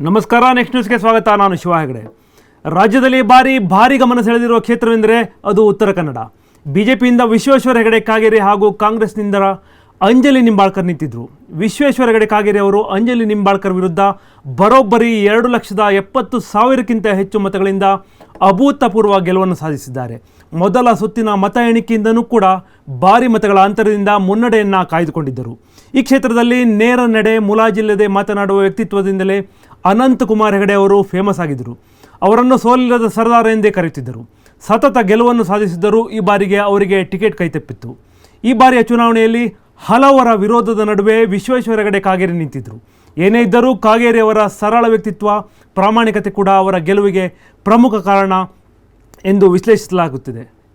ನಮಸ್ಕಾರ ನೆಕ್ಸ್ಟ್ ನ್ಯೂಸ್ಗೆ ಸ್ವಾಗತ. ನಾನು ಶಿವ ಹೆಗಡೆ. ರಾಜ್ಯದಲ್ಲಿ ಭಾರಿ ಭಾರಿ ಗಮನ ಸೆಳೆದಿರುವ ಕ್ಷೇತ್ರವೆಂದರೆ ಅದು ಉತ್ತರ ಕನ್ನಡ. ಬಿಜೆಪಿಯಿಂದ ವಿಶ್ವೇಶ್ವರ ಹೆಗಡೆ, ಕಾಗೇರಿ ಹಾಗೂ ಕಾಂಗ್ರೆಸ್ನಿಂದ ಅಂಜಲಿ ನಿಂಬಾಳ್ಕರ್ ನಿಂತಿದ್ರು. ವಿಶ್ವೇಶ್ವರ ಹೆಗಡೆ, ಕಾಗೇರಿ ಅವರು ಅಂಜಲಿ ನಿಂಬಾಳ್ಕರ್ ವಿರುದ್ಧ ಬರೋಬ್ಬರಿ ಎರಡು ಲಕ್ಷದ ಎಪ್ಪತ್ತು ಸಾವಿರಕ್ಕಿಂತ ಹೆಚ್ಚು ಮತಗಳಿಂದ ಅಭೂತಪೂರ್ವ ಗೆಲುವನ್ನು ಸಾಧಿಸಿದ್ದಾರೆ. ಮೊದಲ ಸುತ್ತಿನ ಮತ ಎಣಿಕೆಯಿಂದನೂ ಕೂಡ ಭಾರಿ ಮತಗಳ ಅಂತರದಿಂದ ಮುನ್ನಡೆಯನ್ನು ಕಾಯ್ದುಕೊಂಡಿದ್ದರು. ಈ ಕ್ಷೇತ್ರದಲ್ಲಿ ನೇರ ನಡೆ ಮುಲಾಜಿಲ್ಲದೆ ಮಾತನಾಡುವ ವ್ಯಕ್ತಿತ್ವದಿಂದಲೇ ಅನಂತಕುಮಾರ್ ಹೆಗಡೆ ಅವರು ಫೇಮಸ್ ಆಗಿದ್ದರು. ಅವರನ್ನು ಸೋಲಿಲ್ಲದ ಸರ್ದಾರ ಎಂದೇ ಕರೆಯುತ್ತಿದ್ದರು. ಸತತ ಗೆಲುವನ್ನು ಸಾಧಿಸಿದ್ದರೂ ಈ ಬಾರಿಗೆ ಅವರಿಗೆ ಟಿಕೆಟ್ ಕೈತಪ್ಪಿತ್ತು. ಈ ಬಾರಿಯ ಚುನಾವಣೆಯಲ್ಲಿ ಹಲವರ ವಿರೋಧದ ನಡುವೆ ವಿಶ್ವೇಶ್ವರ ಹೆಗಡೆ ಕಾಗೇರಿ ನಿಂತಿದ್ದರು ಏನೇ ಇದ್ದರೂ ಕಾಗೇರಿ ಅವರ ಸರಳ ವ್ಯಕ್ತಿತ್ವ, ಪ್ರಾಮಾಣಿಕತೆ ಕೂಡ ಅವರ ಗೆಲುವಿಗೆ ಪ್ರಮುಖ ಕಾರಣ ಎಂದು ವಿಶ್ಲೇಷಿಸಲಾಗುತ್ತಿದೆ.